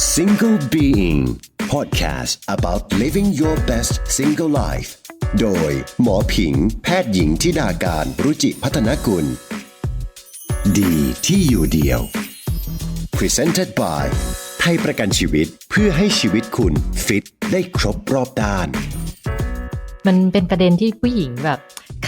Single Being Podcast about living your best single life โดยหมอผิง แพทย์หญิงทิดาการรุจิพัฒนกุล ดีที่อยู่เดียว Presented by ไทยประกันชีวิตเพื่อให้ชีวิตคุณฟิตได้ครบรอบด้าน มันเป็นประเด็นที่ผู้หญิงแบบ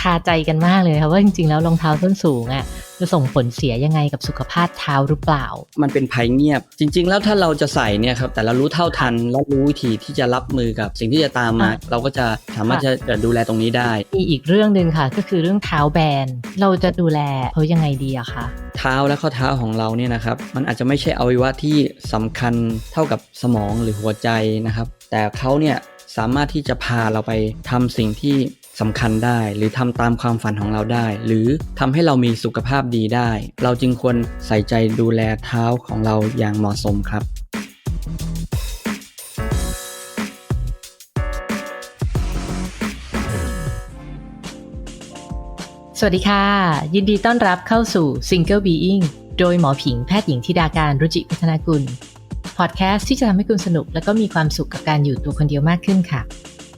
คาใจกันมากเลยค่ะว่าจริงๆแล้วรองเท้าส้นสูงอะจะส่งผลเสียยังไงกับสุขภาพเท้าหรือเปล่า มันเป็นภัยเงียบ จริง ๆ แล้วถ้าเราจะใส่เนี่ยครับแต่เรารู้เท่าทันและรู้วิธีที่จะรับมือกับสิ่งที่จะตามมาอะเราก็จะสามารถค่ะจะจะดูแลตรงนี้ได้ มีอีกเรื่องหนึ่งค่ะ ก็คือเรื่องเท้าแบน เราจะดูแลเขายังไงดีอะคะเท้าและข้อเท้าของเราเนี่ยนะครับมันอาจจะไม่ใช่อวัยวะที่สำคัญเท่ากับสมองหรือหัวใจนะครับแต่เขาเนี่ยสามารถที่จะพาเราไปทำสิ่งที่ สำคัญได้ หรือทำตามความฝันของเราได้ หรือทำให้เรามีสุขภาพดีได้ เราจึงควรใส่ใจดูแลเท้าของเราอย่างเหมาะสมครับสวัสดีค่ะ ยินดีต้อนรับเข้าสู่ Single Being โดยหมอผิงแพทย์หญิงธิดาการรุจิพัฒนากุล พอดแคสต์ที่จะทำให้คุณสนุกและก็มีความสุขกับการอยู่ตัวคนเดียวมากขึ้นค่ะ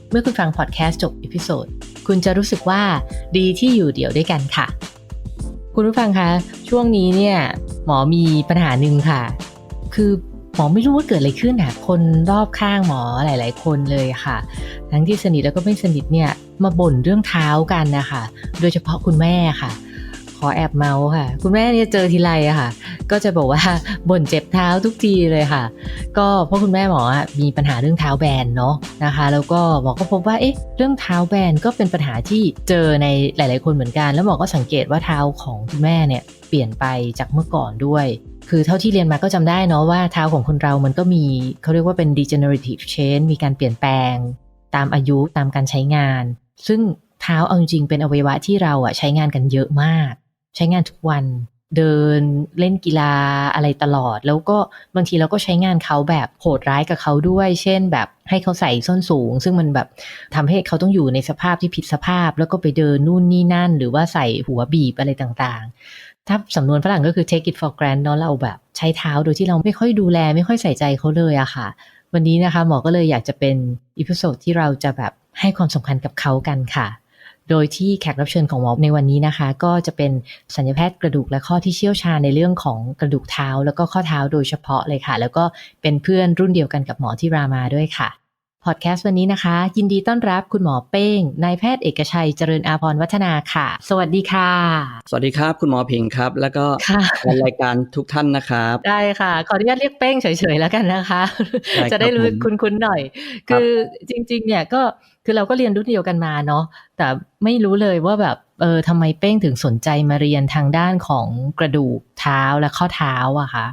เมื่อคุณฟังพอดแคสต์จบอีพิโซด คุณจะรู้สึกว่าดีที่อยู่เดี่ยวด้วยกันค่ะ คุณผู้ฟังคะช่วงนี้เนี่ยหมอมีปัญหาหนึ่งค่ะ คือหมอไม่รู้ว่าเกิดอะไรขึ้นอะคนรอบข้างหมอหลาย ๆ คนเลยค่ะ ทั้งที่สนิทแล้วก็ไม่สนิทเนี่ยมาบ่นเรื่องเท้ากันนะคะ โดยเฉพาะคุณแม่ค่ะ อแอบเมาส์ค่ะ คุณแม่เนี่ยเจอทีไรอะค่ะ ก็จะบอกว่าบ่นเจ็บเท้าทุกทีเลยค่ะ ก็เพราะคุณแม่หมอมีปัญหาเรื่องเท้าแบนเนาะนะคะ แล้วก็หมอก็พบว่าเอ๊ะเรื่องเท้าแบนก็เป็นปัญหาที่เจอในหลาย ๆ คนเหมือนกัน แล้วหมอก็สังเกตว่าเท้าของคุณแม่เนี่ยเปลี่ยนไปจากเมื่อก่อนด้วยคือเท่าที่เรียนมาก็จำได้เนาะว่าเท้าของคนเรามันก็มีเขาเรียกว่าเป็น degenerative change มีการเปลี่ยนแปลง ตามอายุตามการใช้งาน ซึ่งเท้าเอาจริงๆเป็นอวัยวะที่เราอะใช้งานกันเยอะมาก ใช้งานทุกวันเดินเล่นกีฬาอะไรตลอด แล้วก็บางทีเราก็ใช้งานเขาแบบโหดร้ายกับเขาด้วย เช่นแบบให้เขาใส่ส้นสูง ซึ่งมันแบบทำให้เขาต้องอยู่ในสภาพที่ผิดสภาพ แล้วก็ไปเดินนู่นนี่นั่น หรือว่าใส่หัวบีบอะไรต่างๆ ถ้าสำนวนฝรั่งก็คือ take it for granted เนาะเราแบบใช้เท้าโดยที่เราไม่ค่อยดูแล ไม่ค่อยใส่ใจเขาเลยอะค่ะ วันนี้นะคะหมอก็เลยอยากจะเป็นอีพิโซดที่เราจะแบบให้ความสำคัญกับเขากันค่ะ โดยที่แขกรับเชิญของหมอในวันนี้นะคะ ก็จะเป็นสัญญแพทย์กระดูกและข้อที่เชี่ยวชาญในเรื่องของกระดูกเท้า แล้วก็ข้อเท้าโดยเฉพาะเลยค่ะ แล้วก็เป็นเพื่อนรุ่นเดียวกันกับหมอที่รามาด้วยค่ะ พอดแคสต์วันนี้นะคะ ยินดีต้อนรับคุณหมอเป้งนายแพทย์เอกชัยเจริญอาภรณ์วัฒนาค่ะ สวัสดีค่ะ สวัสดีครับ คุณหมอผิงครับ แล้วก็ค่ะแฟนรายการทุกท่านนะครับ ได้ค่ะ ขออนุญาตเรียกเป้งเฉยๆแล้วกันนะคะได้ครับจะได้รู้ผมคุ้นๆหน่อยครับคือจริงๆเนี่ยก็คือเราก็เรียนรุ่นเดียวกันมาเนาะแต่ไม่รู้เลยว่าแบบเออทำไมเป้งถึงสนใจมาเรียนทางด้านของกระดูกเท้าและข้อเท้าอะคะ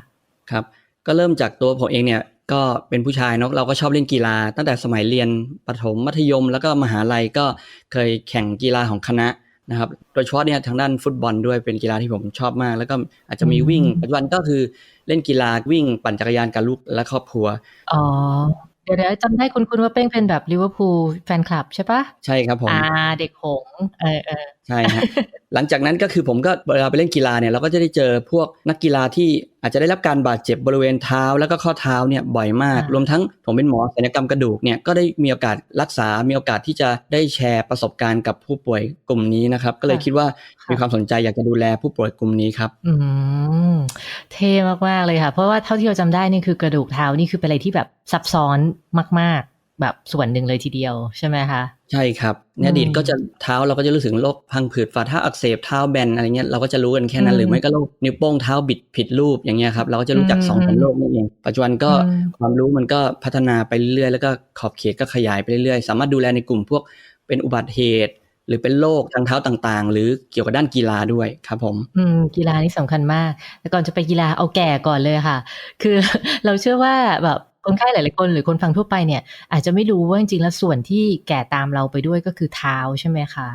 ครับ ก็เริ่มจากตัวผมเองเนี่ย ก็เป็นผู้ชายเนาะเราก็ชอบเล่นกีฬา ตั้งแต่สมัยเรียนประถมมัธยม แล้วก็มหาลัยก็เคยแข่งกีฬาของคณะนะครับโดยเฉพาะเนี่ยทางด้านฟุตบอลด้วยเป็นกีฬาที่ผมชอบมาก แล้วก็อาจจะมีวิ่งปัจจุบันก็คือเล่นกีฬาวิ่งปั่นจักรยานกับลูกและครอบครัวอ๋อเดี๋ยวๆจำได้คุณคุณว่าเป้งเป็นแบบลิเวอร์พูลแฟนคลับใช่ปะใช่ครับผมอ่าเด็กหงส์เออเออใช่ฮะหลังจากนั้นก็คือผมก็เวลาไปเล่นกีฬาเนี่ยเราก็จะได้เจอพวกนักกีฬาที่อาจจะได้รับการบาดเจ็บบริเวณเท้าแล้วก็ข้อเท้าเนี่ยบ่อยมากอ่ารวมทั้งผมเป็นหมอศัลยกรรมกระดูกเนี่ยก็ได้มีโอกาสรักษา มีโอกาสที่จะได้แชร์ประสบการณ์กับผู้ป่วยกลุ่มนี้นะครับ ก็เลยคิดว่ามีความสนใจอยากจะดูแลผู้ป่วยกลุ่มนี้ครับ อืมเท่มากๆเลยค่ะ เพราะว่าเท่าที่เราจำได้นี่คือกระดูกเท้านี่คือเป็นอะไรที่แบบซับซ้อนมาก ๆ แบบส่วนหนึ่งเลยทีเดียวใช่ไหมคะ ใช่ครับในอดีตก็จะเท้าเราก็จะรู้สึกโรคพังผืดฝ่าเท้าอักเสบเท้าแบนอะไรเงี้ยเราก็จะรู้กันแค่นั้นอืมหรือไม่ก็โรคนิ้วโป้งเท้าบิดผิดรูปอย่างเงี้ยครับเราก็จะรู้จักอืมสองสามโรคนี่เองปัจจุบันก็อืมความรู้มันก็พัฒนาไปเรื่อยๆแล้วก็ขอบเขตก็ขยายไปเรื่อยๆสามารถดูแลในกลุ่มพวกเป็นอุบัติเหตุหรือเป็นโรคทางเท้าต่างๆ หรือเกี่ยวกับด้านกีฬาด้วยครับผม อืมกีฬานี่สำคัญมาก แต่ก่อนจะไปกีฬาเอาแก่ก่อนเลยค่ะ คือเราเชื่อว่าแบบ คนไข้หลาย ๆ คนหรือคนฟังทั่วไปเนี่ยอาจจะไม่รู้ว่าจริง ๆ แล้วส่วนที่แก่ตามเราไปด้วยก็คือเท้าใช่ไหมคะ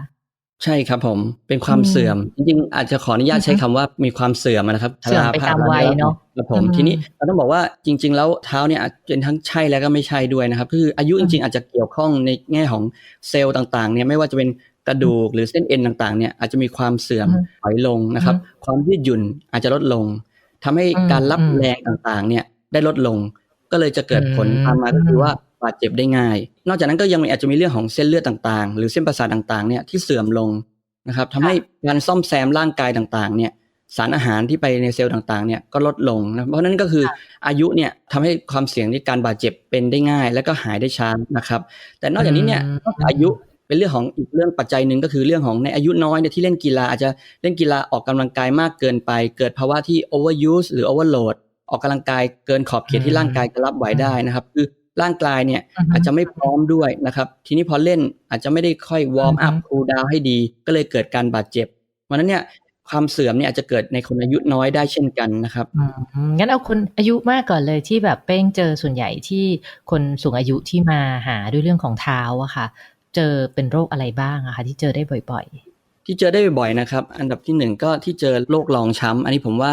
ใช่ครับผมเป็นความอืมเสื่อม จริง ๆ อาจจะขออนุญาตอือฮึใช้คำว่ามีความเสื่อมนะครับเสื่อมไปตามวัยเนอะครับผมอืมทีนี้เราต้องบอกว่าจริง ๆ แล้วเท้าเนี่ยอาจเป็นทั้งใช่แล้วก็ไม่ใช่ด้วยนะครับคืออายุอืจมริง ๆ อาจจะเกี่ยวข้องในแง่ของเซลล์ต่าง ๆ เนี่ยไม่ว่าจะเป็นกระดูกหรือเส้นเอ็นต่างๆเนี่ยอาจจะมีความเสื่อมอือฮึถอยลงนะครับ ความยืดหยุ่นอาจจะลดลงทำให้อืมการรับอืมแรงต่างๆเนี่ยได้ลดลง ก็เลยจะเกิดผลตามมาก็คือว่าบาดเจ็บได้ง่าย นอกจากนั้นก็ยังมีอาจจะมีเรื่องของเส้นเลือดต่างๆ หรือเส้นประสาทต่างๆเนี่ยที่เสื่อมลงนะครับทำให้การซ่อมแซมร่างกายต่างๆเนี่ยสารอาหารที่ไปในเซลล์ต่างๆเนี่ยก็ลดลงนะเพราะฉะนั้นก็คืออายุเนี่ยทำให้ความเสี่ยงในการบาดเจ็บเป็นได้ง่าย แล้วก็หายได้ช้านะครับ แต่นอกจากนี้เนี่ยนอกจากอายุเป็นเรื่องของอีกเรื่องปัจจัยหนึ่งก็คือเรื่องของในอายุน้อยเนี่ยที่เล่นกีฬาอาจจะเล่นกีฬาออกกำลังกายมากเกินไป เกิดภาวะที่ overuse หรือ overload ออกกำลังกายเกินขอบเขตที่ร่างกายจะรับไหวได้นะครับ คือร่างกายเนี่ยอาจจะไม่พร้อมด้วยนะครับ ทีนี้พอเล่นอาจจะไม่ได้ค่อยวอร์มอัพคูลดาวให้ดี ก็เลยเกิดการบาดเจ็บเพราะฉะนั้นเนี่ยความเสื่อมเนี่ยอาจจะเกิดในคนอายุน้อยได้เช่นกันนะครับอืมงั้นเอาคนอายุมากก่อนเลยที่แบบเป้งเจอส่วนใหญ่ที่คนสูงอายุที่มาหาด้วยเรื่องของเท้าอะค่ะ เจอเป็นโรคอะไรบ้างอะคะที่เจอได้บ่อยที่เจอได้บ่อยๆนะครับ อันดับที่หนึ่งก็ที่เจอโรครองช้ำอันนี้ผมว่า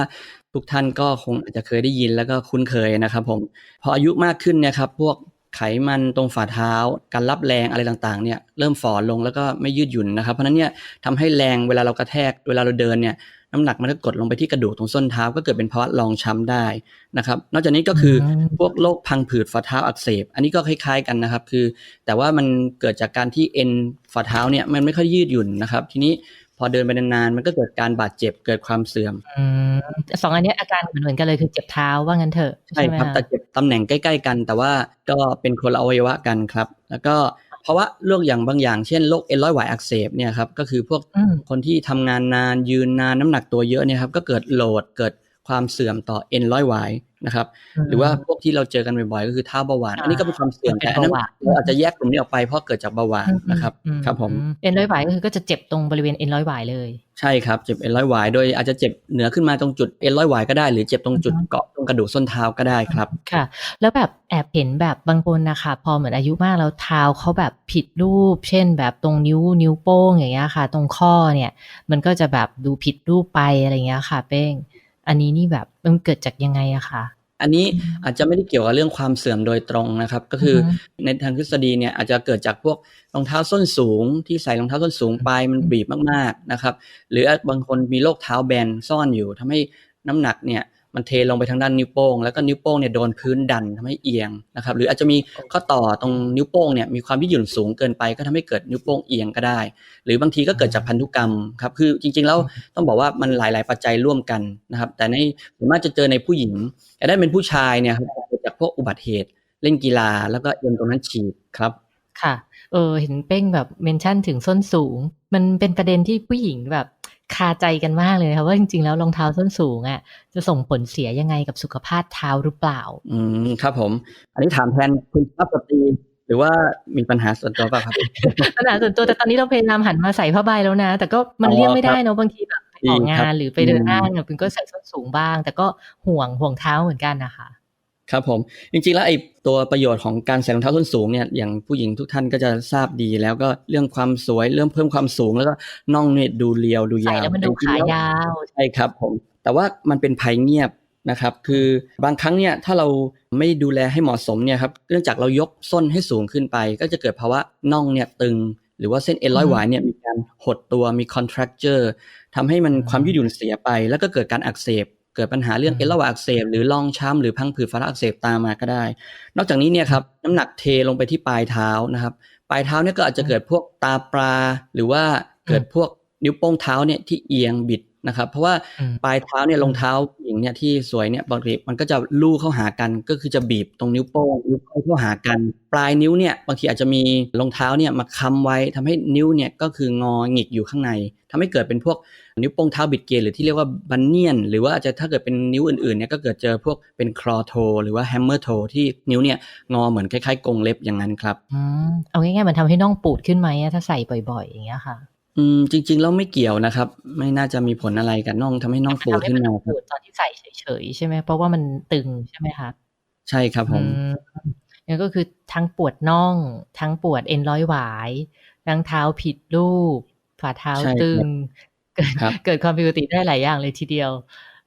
ทุกท่านก็คงอาจจะเคยได้ยินแล้วก็คุ้นเคยนะครับผมพออายุมากขึ้นเนี่ยครับพวกไขมันตรงฝ่าเท้า การรับแรงอะไรต่างๆเนี่ยเริ่มฝ่อลงแล้วก็ไม่ยืดหยุ่นนะครับเพราะนั้นเนี่ยทำให้แรงเวลาเรากระแทกเวลาเราเดินเนี่ยน้ำหนักมันก็กดลงไปที่กระดูกตรงส้นเท้าก็เกิดเป็นภาวะรองช้ำได้นะครับ นอกจากนี้ก็คือพวกโรคพังผืดฝ่าเท้าอักเสบ อันนี้ก็คล้ายๆกันนะครับ คือ แต่ว่ามันเกิดจากการที่เอ็นฝ่าเท้าเนี่ยมันไม่ค่อยยืดหยุ่นนะครับ ทีนี้ พอเดินไปนานๆ มันก็เกิดการบาดเจ็บเกิดความเสื่อมๆอืมสองอันเนี้ยอาการเหมือนๆกันเลยคือเจ็บเท้าว่างั้นเถอะใช่ไหมครับคะแต่เจ็บตำแหน่งใกล้ๆกัน แต่ว่าก็เป็นคนละอวัยวะกันครับ แล้วก็เพราะว่าโรคอย่างบางอย่าง เช่นโรคเอ็นร้อยหวายอักเสบเนี่ยครับก็คือพวกอืมคนที่ทำงานนานยืนนานน้ำหนักตัวเยอะเนี่ยครับก็เกิดโหลดเกิดความเสื่อมต่อเอ็นร้อยหวาย นะครับหรือว่าพวกที่เราเจอกันบ่อยๆก็คือเท้าเบาหวานอ่าอันนี้ก็เป็นความเสื่อมเป็นแต่อันนั้นเบาหวานเราอาจจะแยกกลุ่มนี้ออกไปเพราะเกิดจากเบาหวานนะครับอืครับผมเอ็นร้อยหวายก็คือก็จะเจ็บตรงบริเวณเอ็นร้อยหวายเลยใช่ครับเจ็บเอ็นร้อยหวายโดยอาจจะเจ็บเหนือขึ้นมาตรงจุดเอ็นร้อยหวายก็ได้หรือเจ็บตรงจุดอือฮึเกาะตรงกระดูกส้นเท้าก็ได้ครับค่ะ แล้วแบบแอบเห็นแบบบางคนนะคะพอเหมือนอายุมากแล้วเท้าเขาแบบผิดรูป เช่น แบบตรงนิ้วนิ้วโป้งอย่างเงี้ยค่ะ ตรงข้อเนี่ย มันก็จะแบบดูผิดรูปไปอะไรเงี้ยค่ะ เป้งอันนี้นี่แบบมันเกิดจากยังไงอะคะ อันนี้อาจจะไม่ได้เกี่ยวกับเรื่องความเสื่อมโดยตรงนะครับ ก็คือออฮึในทางทฤษฎีเนี่ยอาจจะเกิดจากพวกรองเท้าส้นสูง ที่ใส่รองเท้าส้นสูงไปมันบีบมากๆนะครับ หรือบางคนมีโรคเท้าแบนซ่อนอยู่ทำให้น้ำหนักเนี่ย มันเทลงไปทางด้านนิ้วโป้งแล้วก็นิ้วโป้งเนี่ยโดนพื้นดันทำให้เอียงนะครับหรืออาจจะมีข้อต่อตรงนิ้วโป้งเนี่ยมีความยืดหยุ่นสูงเกินไปก็ทำให้เกิดนิ้วโป้งเอียงก็ได้ หรือบางทีก็เกิดจากพันธุกรรมครับคือจริงๆแล้วต้องบอกว่ามันหลาย ๆ ปัจจัยร่วมกันนะครับแต่ในส่วนมากจะเจอในผู้หญิงแต่ได้เป็นผู้ชายเนี่ยครับเกิดจากพวกอุบัติเหตุเล่นกีฬาแล้วก็เอ็นตรงนั้นฉีกครับค่ะ เออ เห็นเป้งแบบเมนชั่นถึงส้นสูง มันเป็นประเด็นที่ผู้หญิงแบบ คาใจกันมากเลยนะคะว่าจริงๆแล้วรองเท้าส้นสูงอะจะส่งผลเสียยังไงกับสุขภาพเท้าหรือเปล่า อืมครับผม อันนี้ถามแทนคุณสุภาพสตรีหรือว่ามีปัญหาส่วนตัวเปล่าครับปัญหาส่วนตัวแต่ตอนนี้เราพยายามหันมาใส่ผ้าใบแล้วนะ แต่ก็มันอ๋อเลี่ยงไม่ได้ครับเนอะบางทีแบบไปออกจริงงาครันบหรือไปเดินอืมห้างเนี่ยปินก็ใส่ส้นสูงบ้าง แต่ก็ห่วงห่วงเท้าเหมือนกันนะคะ ครับผม จริงๆแล้วไอ้ตัวประโยชน์ของการใส่รองเท้าส้นสูงเนี่ยอย่างผู้หญิงทุกท่านก็จะทราบดีแล้วก็เรื่องความสวยเรื่องเพิ่มความสูงแล้วก็น่องเนี่ยดูเรียวดูใส่ยาวแล้วมันดูจริงๆขาแล้วยาวใช่ครับผมแต่ว่ามันเป็นภัยเงียบนะครับคือบางครั้งเนี่ยถ้าเราไม่ดูแลให้เหมาะสมเนี่ยครับเนื่องจากเรายกส้นให้สูงขึ้นไป ก็จะเกิดภาวะน่องเนี่ยตึง หรือว่าเส้นเอ็นร้อยหวายเนี่ยมีการหดตัวมี contracture ทำให้มันความยืดหยุ่นเสียไป แล้วก็เกิดการอักเสบ เกิดปัญหาเรื่องเอ็นร้อยหวายอักเสบหรือรองช้ำหรือพังผืดฝ่าเท้าอักเสบตามมาก็ได้ นอกจากนี้เนี่ยครับน้ำหนักเทลงไปที่ปลายเท้านะครับ ปลายเท้าเนี่ยก็อาจจะเกิดพวกตาปลา หรือว่าเกิดพวกนิ้วโป้งเท้าเนี่ยที่เอียงบิด นะครับ เพราะว่าอืมปลายเท้าเนี่ยรองเท้าผู้หญิงเนี่ยที่สวยเนี่ยบางทีมันก็จะลู่เข้าหากันก็คือจะบีบตรงนิ้วโป้งนิ้วก้อยเข้าหากัน ปลายนิ้วเนี่ยบางทีอาจจะมีรองเท้าเนี่ยมาค้ำไว้ทำให้นิ้วเนี่ยก็คืองอหงิกอยู่ข้างในทำให้เกิดเป็นพวกนิ้วโป้งเท้าบิดเกยร์หรือที่เรียกว่าบันเนียน หรือว่าอาจจะถ้าเกิดเป็นนิ้วอื่นๆเนี่ยก็เกิดเจอพวกเป็นคลอโทหรือว่าแฮมเมอร์โทที่นิ้วเนี่ยงอเหมือนคล้ายๆกรงเล็บอย่างนั้นครับอืมเอาง่ายๆมันทำให้น่องปูดขึ้นไหมอะถ้าใส่บ่อย ๆ อย่างเงี้ยค่ะ อืม จริง ๆ แล้วไม่เกี่ยวนะครับ ไม่น่าจะมีผลอะไรกับน่องทำให้น่องปูดทำให้ขึ้นมันมาคปูรับดตอนที่ใส่เฉยๆใช่ไหมเพราะว่ามันตึงใช่ไหมคะใช่ครับผมอืมนั่นก็คือทั้งปวดน่อง ทั้งปวดเอ็นร้อยหวายทั้งเท้าผิดรูปฝ่าเท้าใช่ครับตึงเกิดครับเกิดความผิดปกติได้หลายอย่างเลยทีเดียว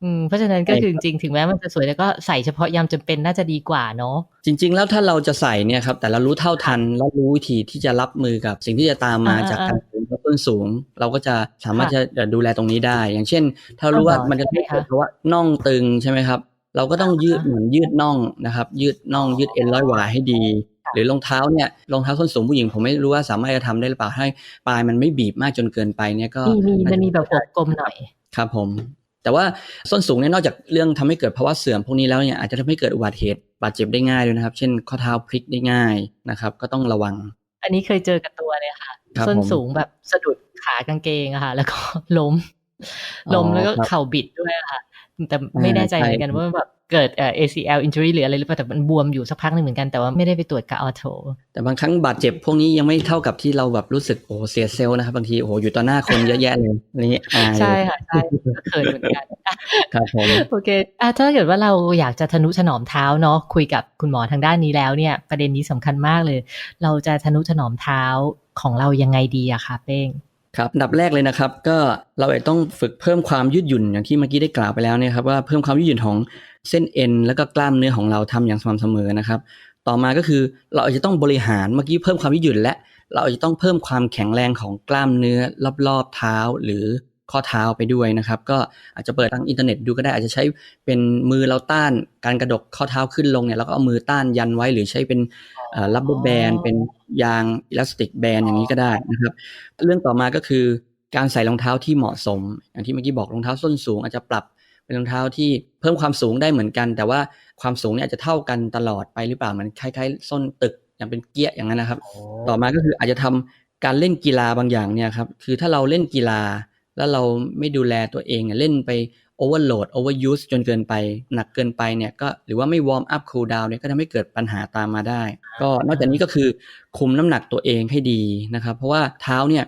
อืมเพราะฉะนั้นก็ใช่คือคจรับริงๆถึงแม้มันจะสวยแต่ก็ใส่เฉพาะยามจำเป็นน่าจะดีกว่าเนาะจริง ๆ แล้วถ้าเราจะใส่เนี่ยครับ แต่เรารู้เท่าทันแล้วรู้วิธีที่จะรับมือกับสิ่งที่จะตามมาอ่าๆจากการสูง ต้นสูง เราก็จะสามารถค่ะจะดูแลตรงนี้ได้ อย่างเช่น ถ้ารู้ว่าอ๋อมันจะใช่ไหมคะเกิดเพราะว่าน่องตึงใช่ไหมครับ เราก็ต้องยืดเหมือนยืดน่องนะครับ ยืดน่องยืดเอ็นร้อยหวายให้ดี หรือรองเท้าเนี่ยรองเท้าส้นสูงผู้หญิงผมไม่รู้ว่าสามารถจะทำได้หรือเปล่าให้ปลายมันไม่บีบมากจนเกินไปเนี่ยก็มีมีมันมีแบบหัวกลมหน่อยครับผมแต่ว่าส้นสูงเนี่ยนอกจากเรื่องทำให้เกิดภาวะเสื่อมพวกนี้แล้วเนี่ยอาจจะทำให้เกิดอุบัติเหตุบาดเจ็บได้ง่ายด้วยนะครับ เช่นข้อเท้าพลิกได้ง่ายนะครับ ก็ต้องระวัง อันนี้เคยเจอกับตัวเลยค่ะครับส้นผมสูงแบบสะดุดขากางเกงอะค่ะ แล้วก็ล้มอ๋อล้มแล้วก็ครับเข่าบิดด้วยอะค่ะ แต่ไม่แน่ใจอ่าเหมือนกันใช่ว่าแบบเกิดเอ่อ ACL injury หรืออะไรหรือเปล่าแต่มันบวมอยู่สักพักหนึ่งเหมือนกันแต่ว่าไม่ได้ไปตรวจกับออโถแต่บางครั้งบาดเจ็บพวกนี้ยังไม่เท่ากับที่เราแบบรู้สึกโอ้โหเสียเซลล์นะครับบางทีโอ้โหอยู่ต่อหน้าคนเยอะแยะเลยอันนี้อายใช่ค่ะใช่ก็เคยเหมือนกันครับผมโอเคอะถ้าเกิดว่าเราอยากจะทนุถนอมเท้าเนาะคุยกับคุณหมอทางด้านนี้แล้วเนี่ย ประเด็นนี้สำคัญมากเลย เราจะทนุถนอมเท้าของเรายังไงดีอะคะเป้ง ครับดับแรกเลยนะครับ ก็เราอาจต้องฝึกเพิ่มความยืดหยุ่นอย่างที่เมื่อกี้ได้กล่าวไปแล้วเนี่ยครับว่าเพิ่มความยืดหยุ่นของเส้นเอ็นแล้วก็กล้ามเนื้อของเราทำอย่างสม่ำเสมอนะครับ ต่อมาก็คือเราอาจจะต้องบริหารเมื่อกี้เพิ่มความยืดหยุ่น และเราอาจจะต้องเพิ่มความแข็งแรงของกล้ามเนื้อรอบๆเท้าหรือข้อเท้าไปด้วยนะครับ ก็อาจจะเปิดทางอินเทอร์เน็ตดูก็ได้อาจจะใช้เป็นมือเราต้านการกระดกข้อเท้าขึ้นลงเนี่ยแล้วก็เอามือต้านยันไว้หรือใช้เป็นรับเบอร์แบนเป็น ยางอิลาสติกแบนอย่างนี้ก็ได้นะครับ เรื่องต่อมาก็คือการใส่รองเท้าที่เหมาะสม อย่างที่เมื่อกี้บอกรองเท้าส้นสูง อาจจะปรับเป็นรองเท้าที่เพิ่มความสูงได้เหมือนกัน แต่ว่าความสูงเนี่ยอาจจะเท่ากันตลอดไปหรือเปล่าเหมือนคล้ายๆ ส้นตึกอย่างเป็นเกี้ยอย่างนั้นนะครับ ต่อมาก็คืออาจจะทำการเล่นกีฬาบางอย่างเนี่ยครับคือถ้าเราเล่นกีฬา แล้วเราไม่ดูแลตัวเองเนี่ยเล่นไปโอเวอร์โหลดโอเวอร์ยูสจนเกินไป หนักเกินไปเนี่ยก็หรือว่าไม่วอร์มอัพคูลดาวน์เนี่ยก็ทำให้เกิดปัญหาตามมาได้ ก็นอกจากนี้ก็คือคุมน้ำหนักตัวเองให้ดีนะครับ เพราะว่าเท้าเนี่ย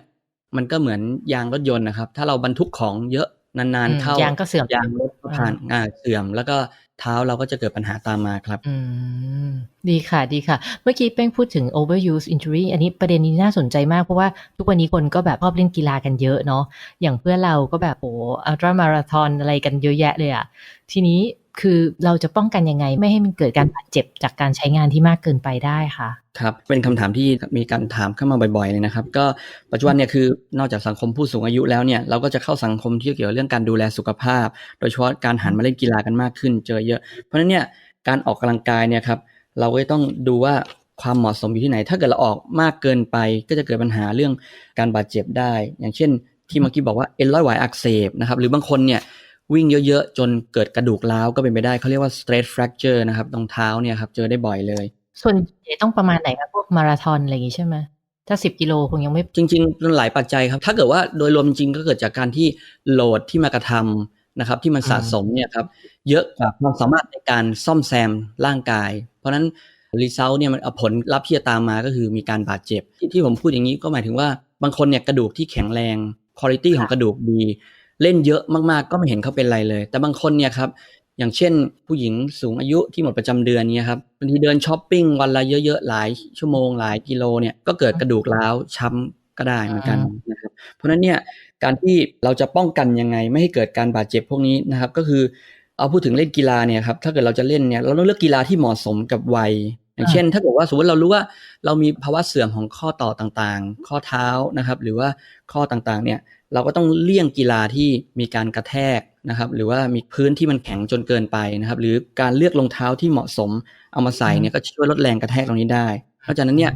มันก็เหมือนยางรถยนต์นะครับ ถ้าเราบรรทุกของเยอะนานอืมๆเข้ายางก็เสื่อมยางรถก็ผ่านอ่าเสื่อมแล้วก็ เท้าเราก็จะเกิดปัญหาตามมาครับอืมดีค่ะดีค่ะ เมื่อกี้เป้งพูดถึง overuse injury อันนี้ประเด็นนี้น่าสนใจมาก เพราะว่าทุกวันนี้คนก็แบบชอบเล่นกีฬากันเยอะเนาะอย่างเพื่อนเราก็แบบโอ้อัลตร้ามาราธอนอะไรกันเยอะแยะเลยอะทีนี้ คือเราจะป้องกันยังไง ไม่ให้มันเกิดการบาดเจ็บจากการใช้งานที่มากเกินไปได้ค่ะครับเป็นคำถามที่มีการถามเข้ามาบ่อยๆเลยนะครับ ก็ปัจจุบันเนี่ยคือนอกจากสังคมผู้สูงอายุแล้วเนี่ยเราก็จะเข้าสังคมที่เกี่ยวกับเรื่องการดูแลสุขภาพ โดยเฉพาะการหันมาเล่นกีฬากันมากขึ้น เจอเยอะ เพราะฉะนั้นเนี่ยการออกกำลังกายเนี่ยครับเราก็ต้องดูว่าความเหมาะสมอยู่ที่ไหน ถ้าเกิดเราออกมากเกินไปก็จะเกิดปัญหาเรื่องการบาดเจ็บได้ อย่างเช่นที่เมื่อกี้บอกว่าเอ็นร้อยหวายอักเสบนะครับหรือบางคนเนี่ย วิ่งเยอะๆ จนเกิดกระดูกร้าวก็เป็นไปได้เขาเรียกว่า stress fracture นะครับตรงเท้าเนี่ยครับเจอได้บ่อยเลย ส่วนใหญ่ต้องประมาณไหนคะพวกมาราธอนอะไรอย่างงี้ใช่ไหมถ้าสิบกิโลคงยังไม่จริงๆมันหลายปัจจัยครับ ถ้าเกิดว่าโดยรวมจริงก็เกิดจากการที่โหลดที่มากระทำนะครับ ที่มันสะสมเนี่ยครับเยอะกว่าความสามารถในการซ่อมแซมร่างกาย เพราะฉะนั้นรีเซลเนี่ยมันเอาผลลัพธ์ที่จะตามมาก็คือมีการบาดเจ็บที่ที่ผมพูดอย่างนี้ก็หมายถึงว่าบางคนเนี่ยกระดูกที่แข็งแรงคุณภาพของกระดูกดี เล่นเยอะมากๆ ก็ไม่เห็นเขาเป็นไรเลย แต่บางคนเนี่ยครับอย่างเช่น ผู้หญิงสูงอายุที่หมดประจำเดือนเนี่ยครับบางทีเดินช้อปปิ้งวันละเยอะๆหลายชั่วโมงหลายกิโลเนี่ยก็เกิดกระดูกร้าวช้ำก็ได้เหมือนกันนะครับเพราะฉะนั้นเนี่ยการที่เราจะป้องกันยังไงไม่ให้เกิดการบาดเจ็บพวกนี้นะครับก็คือเอาพูดถึงเล่นกีฬาเนี่ยครับถ้าเกิดเราจะเล่นเนี่ยเราต้องเลือกกีฬาที่เหมาะสมกับวัย อย่างเช่น ถ้าเกิดว่าสมมติเรารู้ว่าเรามีภาวะเสื่อมของข้อต่อต่างๆ ข้อเท้านะครับหรือว่าข้อต่างๆเนี่ย เราก็ต้องเลี่ยงกีฬาที่มีการกระแทกนะครับ หรือว่ามีพื้นที่มันแข็งจนเกินไปนะครับ หรือการเลือกรองเท้าที่เหมาะสมเอามาใส่เนี่ยก็ช่วยลดแรงกระแทกตรงนี้ได้ เพราะฉะนั้นเนี่ย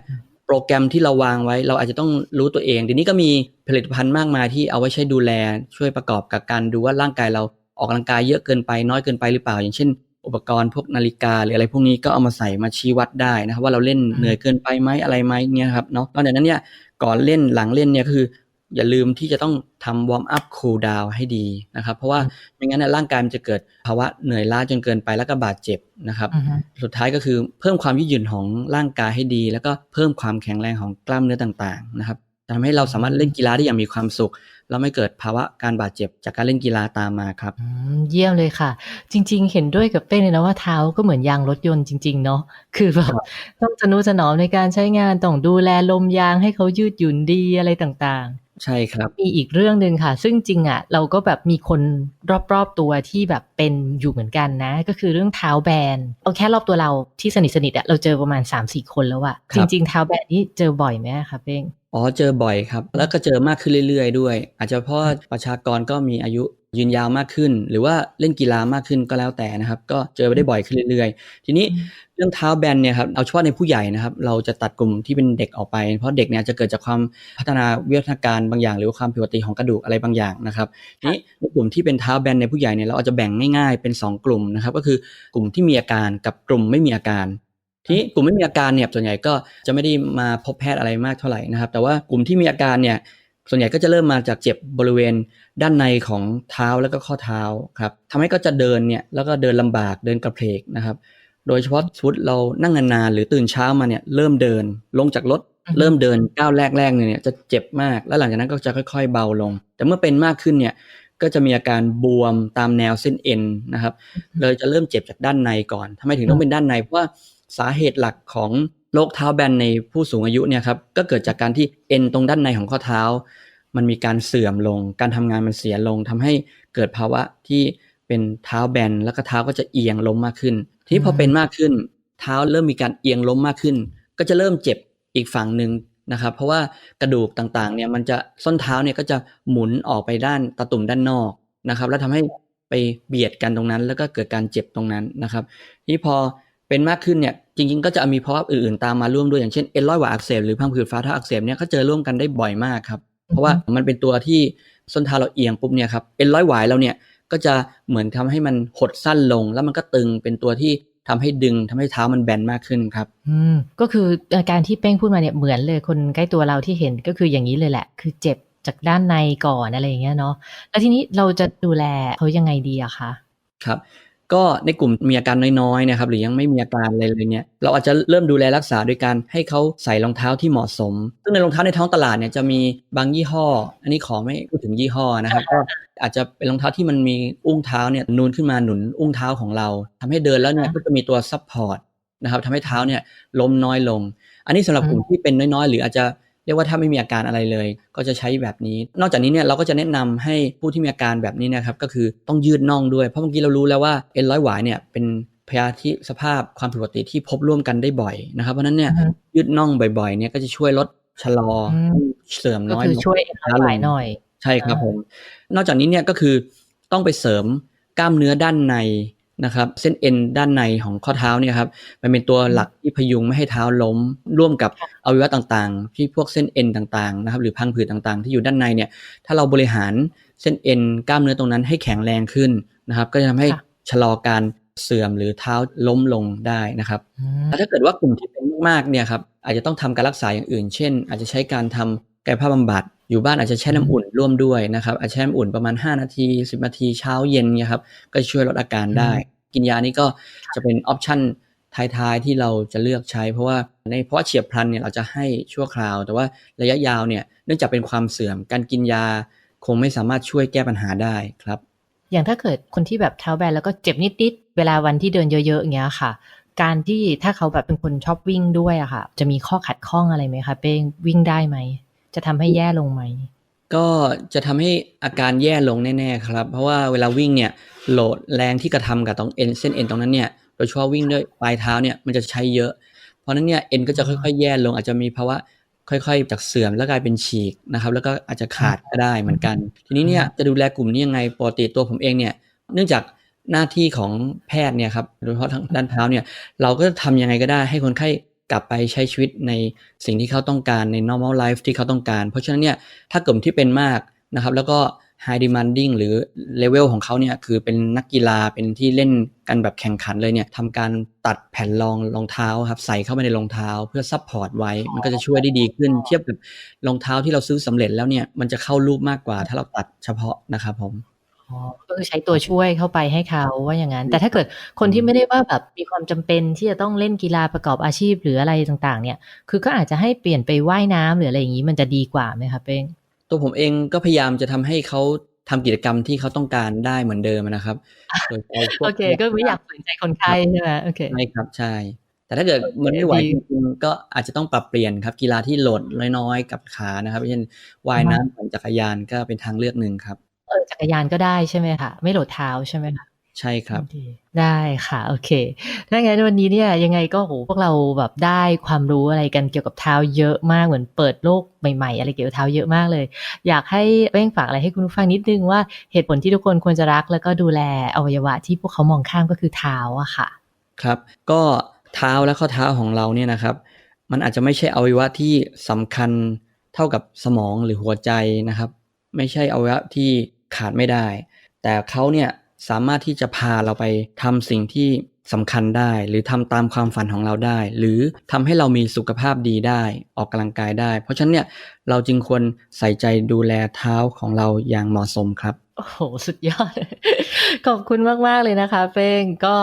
โปรแกรมที่เราวางไว้เราอาจจะต้องรู้ตัวเองเดี๋ยวนี้ก็มีผลิตภัณฑ์มากมายที่เอาไว้ใช้ดูแล ช่วยประกอบกับการดูว่าร่างกายเราออกกำลังกายเยอะเกินไปน้อยเกินไปหรือเปล่า อย่างเช่น อุปกรณ์พวกนาฬิกาหรืออะไรพวกนี้ก็เอามาใส่มาชี้วัดได้นะครับว่าเราเล่นเหนื่อยเกินไปไหมอะไรไหมเนี่ยครับเนาะนอกจากนั้นเนี่ยก่อนเล่นหลังเล่นเนี่ยคือ อย่าลืมที่จะต้องทำวอร์มอัพคูลดาวให้ดีนะครับ เพราะว่าไม่งั้นเนยร่างกายมันจะเกิดภาวะเหนื่อยล้าจนเกินไปแล้วก็บาดเจ็บนะครับอือฮึสุดท้ายก็คือเพิ่มความยืดหยุ่นของร่างกายให้ดี แล้วก็เพิ่มความแข็งแรงของกล้ามเนื้อต่างๆนะครับจะทำให้เราสามารถเล่นกีฬาได้อย่างมีความสุขแล้วไม่เกิดภาวะการบาดเจ็บจากการเล่นกีฬาตามมาครับอืมเยี่ยมเลยค่ะ จริง ๆ เห็นด้วยกับเป้เลยนะว่าเท้าก็เหมือนยางรถยนต์จริง ๆ เนาะคือแบบต้องทนุถนอมในการใช้งานต้องดูแลลมยางให้เขายืดหยุ่นดีอะไรต่าง ใช่ครับๆมีอีกเรื่องหนึ่งค่ะ ซึ่งจริงอะ เราก็แบบมีคนรอบๆตัวที่แบบเป็นอยู่เหมือนกันนะ ก็คือเรื่องเท้าแบนเอาแค่รอบตัวเราที่สนิทสนิทๆอะเราเจอประมาณ 3-4 คนแล้วอะคจรับริงๆเท้าแบนนี่เจอบ่อยไหมอะคะเป้งอ๋อเจอบ่อยครับ แล้วก็เจอมากขึ้นเรื่อยๆด้วย อาจจะเพราะว่าประชากรก็มีอายุ ยืนยาวมากขึ้น หรือว่าเล่นกีฬามากขึ้นก็แล้วแต่นะครับ ก็เจอไปได้บ่อยขึ้นเรื่อยๆ ทีนี้เรื่องเท้าแบนเนี่ยครับเอาเฉพาะในผู้ใหญ่นะครับ เราจะตัดกลุ่มที่เป็นเด็กออกไป เพราะเด็กเนี่ยจะเกิดจากความพัฒนาวิวัฒนาการบางอย่าง หรือว่าความผิดปกติของกระดูกอะไรบางอย่างนะครับทีนี้ในกลุ่มที่เป็นเท้าแบนในผู้ใหญ่เนี่ยเราอาจจะแบ่งง่ายๆเป็น 2 กลุ่มนะครับ ก็คือกลุ่มที่มีอาการกับกลุ่มไม่มีอาการทีนี้กลุ่มไม่มีอาการเนี่ยส่วนใหญ่ก็จะไม่ได้มาพบแพทย์อะไรมากเท่าไหร่นะครับ แต่ว่ากลุ่มที่มีอาการเนี่ย ส่วนใหญ่ก็จะเริ่มมาจากเจ็บบริเวณด้านในของเท้าแล้วก็ข้อเท้าครับทำให้ก็จะเดินเนี่ยแล้วก็เดินลำบากเดินกระเพกนะครับโดยเฉพาะชุดเรานั่งนานๆหรือตื่นเช้ามาเนี่ยเริ่มเดินลงจากรถอือฮึเริ่มเดินก้าวแรกๆเนี่ยจะเจ็บมาก แล้วหลังจากนั้นก็จะค่อยๆเบาลง แต่เมื่อเป็นมากขึ้นเนี่ยก็จะมีอาการบวมตามแนวเส้นเอ็นนะครับเลยจะเริ่มเจ็บจากด้านในก่อนทำไมถึงต้องเป็นด้านในเพราะว่าสาเหตุหลักของ โรคเท้าแบนในผู้สูงอายุเนี่ยครับก็เกิดจากการที่เอ็นตรงด้านในของข้อเท้า มันมีการเสื่อมลง การทำงานมันเสียลงทำให้เกิดภาวะที่เป็นเท้าแบนแล้วก็เท้าก็จะเอียงล้มมากขึ้น ทีนี้พอเป็นมากขึ้น เท้าเริ่มมีการเอียงล้มมากขึ้น ก็จะเริ่มเจ็บอีกฝั่งหนึ่งนะครับ เพราะว่ากระดูกต่างๆเนี่ยมันจะส้นเท้าเนี่ยก็จะหมุนออกไปด้านตะตุ่มด้านนอกนะครับ แล้วทำให้ไปเบียดกันตรงนั้น แล้วก็เกิดการเจ็บตรงนั้นนะครับ ทีนี้พอเป็นมากขึ้นเนี่ย จริงๆ ก็จะมีภาวะอื่นๆ ตามมาร่วมด้วยอย่างเช่นเอ็นร้อยหวาอักเสบหรือพังผืดฝ่าเท้าอักเสบเนี่ยก็เจอร่วมกันได้บ่อยมากครับ เพราะว่ามันเป็นตัวที่ส้นเท้าเราเอียงปุ๊บเนี่ยครับเอ็นร้อยหวายเราเนี่ยก็จะเหมือนทำให้มันหดสั้นลง แล้วมันก็ตึงเป็นตัวที่ทำให้ดึงทำให้เท้ามันแบนมากขึ้นครับ อืมก็คืออาการที่เป้งพูดมาเนี่ยเหมือนเลยคนใกล้ตัวเราที่เห็นก็คืออย่างนี้เลยแหละ คือเจ็บจากด้านในก่อนอะไรอย่างเงี้ยเนาะแล้วทีนี้เราจะดูแลเขายังไงดีอะคะครับ ก็ในกลุ่มมีอาการน้อยๆนะครับหรือยังไม่มีอาการอะไรเลยเนี่ยเราอาจจะเริ่มดูแลรักษาโดยการให้เขาใส่รองเท้าที่เหมาะสม ซึ่งในรองเท้าในท้องตลาดเนี่ยจะมีบางยี่ห้อ อันนี้ขอไม่พูดถึงยี่ห้อนะครับก็อาจจะเป็นรองเท้าที่มันมีอุ้งเท้าเนี่ยนูนขึ้นมาหนุนอุ้งเท้าของเราทำให้เดินแล้วเนี่ยก็จะมีตัวซัพพอร์ตนะครับทำให้เท้าเนี่ยล้มน้อยลง อันนี้สำหรับกลุ่มที่เป็นน้อยๆ หรืออาจจะ เรียกว่าถ้าไม่มีอาการอะไรเลย ก็จะใช้แบบนี้ นอกจากนี้เนี่ยเราก็จะแนะนำให้ผู้ที่มีอาการแบบนี้นะครับก็คือต้องยืดน่องด้วย เพราะเมื่อกี้เรารู้แล้วว่าเอ็นร้อยหวายเนี่ยเป็นพยาธิสภาพความผิดปกติที่พบร่วมกันได้บ่อยนะครับเพราะฉะนั้นเนี่ยอือฮึยืดน่องบ่อยๆเนี่ยก็จะช่วยลดชะลออมให้เสื่อมก็น้อยคือลงช่วยให้หายหน่อย ใช่ครับอ่าผม นอกจากนี้เนี่ยก็คือต้องไปเสริมกล้ามเนื้อด้านใน นะครับเส้นเอ็นด้านในของข้อเท้าเนี่ยครับมันเป็นตัวหลักที่พยุงไม่ให้เท้าล้ม ร่วมกับอวัยวะต่างๆ ที่พวกเส้นเอ็นต่างๆนะครับหรือพังผืดต่างๆ ที่อยู่ด้านในเนี่ยถ้าเราบริหารเส้นเอ็นกล้ามเนื้อตรงนั้นให้แข็งแรงขึ้นนะครับ ก็จะทำให้ค่ะชะลอการเสื่อมหรือเท้าล้มลงได้นะครับอืมแต่ถ้าเกิดว่ากลุ่มที่เป็นมากๆเนี่ยครับอาจจะต้องทำการรักษาอย่างอื่น เช่น อาจจะใช้การทำกายภาพบำบัด อยู่บ้านอาจจะแช่น้ำอุ่นร่วมด้วยนะครับอาจจะแช่น้ำอุ่นประมาณ 5 นาที 10 นาทีเช้าเย็นเนี่ยครับก็ช่วยลดอาการได้ กินยานี่ก็จะเป็นออปชั่นท้ายๆที่เราจะเลือกใช้ เพราะว่าในเพราะเฉียบพลันเนี่ยเราจะให้ชั่วคราว แต่ว่าระยะยาวเนี่ยเนื่องจากเป็นความเสื่อม การกินยาคงไม่สามารถช่วยแก้ปัญหาได้ครับ อย่างถ้าเกิดคนที่แบบเท้าแบนแล้วก็เจ็บนิดๆเวลาวันที่เดินเยอะๆอย่างเงี้ยค่ะ การที่ถ้าเขาแบบเป็นคนชอบวิ่งด้วยอะค่ะ จะมีข้อขัดข้องอะไรไหมคะเป้งวิ่งได้ไหม จะทำให้แย่ลงไหม ก็จะทำให้อาการแย่ลงแน่ๆครับ เพราะว่าเวลาวิ่งเนี่ยโหลดแรงที่กระทำกับตรงเอ็นเส้นเอ็นตรงนั้นเนี่ยโดยเฉพาะวิ่งด้วยปลายเท้าเนี่ยมันจะใช้เยอะ เพราะฉะนั้นเนี่ยเอ็นก็จะค่อยๆ แย่ลง อาจจะมีภาวะค่อยๆ จากเสื่อมแล้วกลายเป็นฉีกนะครับ แล้วก็อาจจะขาดก็ได้เหมือนกัน ทีนี้เนี่ยจะดูแลกลุ่มนี้ยังไงปกติตัวผมเองเนี่ยเนื่องจากหน้าที่ของแพทย์เนี่ยครับโดยเฉพาะทางด้านเท้าเนี่ยเราก็จะทำยังไงก็ได้ให้คนไข้ กลับไปใช้ชีวิตในสิ่งที่เขาต้องการใน normal life ที่เขาต้องการ เพราะฉะนั้นเนี่ยถ้ากลุ่มที่เป็นมากนะครับแล้วก็ high demanding หรือ level ของเขาเนี่ยคือเป็นนักกีฬาเป็นที่เล่นกันแบบแข่งขันเลยเนี่ยทำการตัดแผ่นรองรองเท้าครับใส่เข้าไปในรองเท้าเพื่อซับพอร์ตไว้ มันก็จะช่วยได้ดีขึ้น เทียบกับรองเท้าที่เราซื้อสำเร็จแล้วเนี่ยมันจะเข้ารูปมากกว่าถ้าเราตัดเฉพาะนะครับผม ก็คือใช้ตัวช่วยเข้าไปให้เขาว่าอย่างนั้น แต่ถ้าเกิดคนที่ไม่ได้ว่าแบบมีความจำเป็นที่จะต้องเล่นกีฬาประกอบอาชีพหรืออะไรต่าง ๆ เนี่ย คือก็อาจจะให้เปลี่ยนไปว่ายน้ำหรืออะไรอย่างนี้มันจะดีกว่าไหมคะเป้งตัวผมเองก็พยายามจะทำให้เขาทำกิจกรรมที่เขาต้องการได้เหมือนเดิมนะครับโดยเอาพวโอเค ก็ไม่อยากฝืนใจคนไข้ใช่ไหมโอเคใช่ครับใช่ แต่ถ้าเกิดมันไม่ไหวดีจริงๆก็อาจจะต้องปรับเปลี่ยนครับ กีฬาที่โหลดน้อยๆกับขานะครับเช่นว่ายน้ำปั่นจักรยานก็เป็นทางเลือกหนึ่งครับเออจักรยานก็ได้ใช่ไหมคะไม่โหลดเท้าใช่ไหมคะใช่ครับดีได้ค่ะ โอเค ถ้างั้นวันนี้เนี่ยยังไงก็โหพวกเราแบบได้ความรู้อะไรกันเกี่ยวกับเท้าเยอะมากเหมือนเปิดโลกใหม่ๆ อะไรเกี่ยวกับเท้าเยอะมากเลย อยากให้เป้งฝากอะไรให้คุณผู้ฟังนิดนึงว่าเหตุผลที่ทุกคนควรจะรัก แล้วก็ดูแลอวัยวะที่พวกเขามองข้ามก็คือเท้าอะค่ะ ครับ ก็เท้าและข้อเท้าของเราเนี่ยนะครับ มันอาจจะไม่ใช่อวัยวะที่สำคัญเท่ากับสมองหรือหัวใจนะครับ ไม่ใช่อวัยวะที่ขาดไม่ได้ แต่เขาเนี่ยสามารถที่จะพาเราไปทำสิ่งที่สำคัญได้ หรือทำตามความฝันของเราได้ หรือทำให้เรามีสุขภาพดีได้ ออกกำลังกายได้ เพราะฉะนั้นเนี่ยเราจึงควรใส่ใจดูแลเท้าของเราอย่างเหมาะสมครับ โอ้โห สุดยอด ขอบคุณมาก ๆ เลยนะคะเป้งก็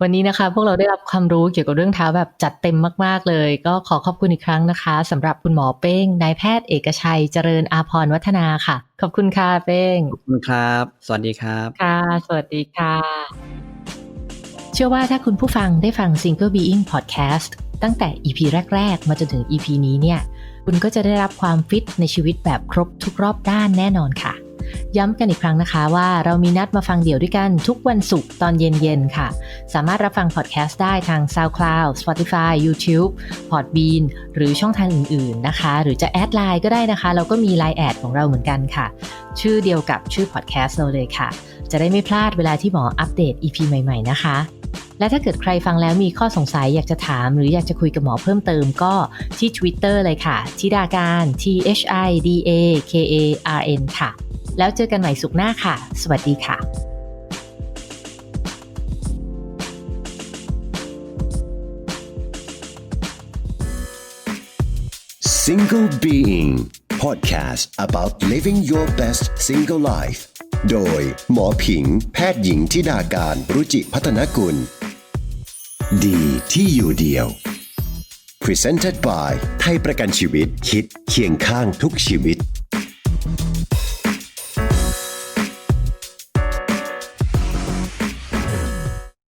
วันนี้นะคะ พวกเราได้รับความรู้เกี่ยวกับเรื่องเท้าแบบจัดเต็มมาก ๆ เลย ก็ขอขอบคุณอีกครั้งนะคะสำหรับคุณหมอเป้งนายแพทย์เอกชัยเจริญอาพรวัฒนาค่ะ ขอบคุณค่ะเป้ง ขอบคุณครับ สวัสดีครับ ค่ะ สวัสดีค่ะ เชื่อว่าถ้าคุณผู้ฟังได้ฟัง Single Being Podcast ตั้งแต่ EP แรก ๆ มาจนถึง EP นี้เนี่ย คุณก็จะได้รับความฟิตในชีวิตแบบครบทุกรอบด้านแน่นอนค่ะ ย้ำกันอีกครั้งนะคะว่าเรามีนัดมาฟังเดี่ยวด้วยกันทุกวันศุกร์ตอนเย็นๆค่ะ สามารถรับฟังพอดแคสต์ได้ทาง SoundCloud Spotify YouTube Podbean หรือช่องทางอื่นๆนะคะ หรือจะแอดไลน์ก็ได้นะคะ เราก็มีไลน์แอดของเราเหมือนกันค่ะ ชื่อเดียวกับชื่อพอดแคสต์เราเลยค่ะ จะได้ไม่พลาดเวลาที่หมออัปเดต EP ใหม่ๆนะคะ และถ้าเกิดใครฟังแล้วมีข้อสงสัยอยากจะถาม หรืออยากจะคุยกับหมอเพิ่มเติมก็ที่ Twitter เลยค่ะทิดาการ T H I D A K A R N ค่ะ แล้วเจอกันใหม่สุขหน้าค่ะ สวัสดีค่ะ Single Being Podcast about living your best single life โดย หมอผิง แพทย์หญิงทิดาการรุจิพัฒนกุล ดีที่อยู่เดียว Presented by ไทยประกันชีวิตคิดเคียงข้างทุกชีวิต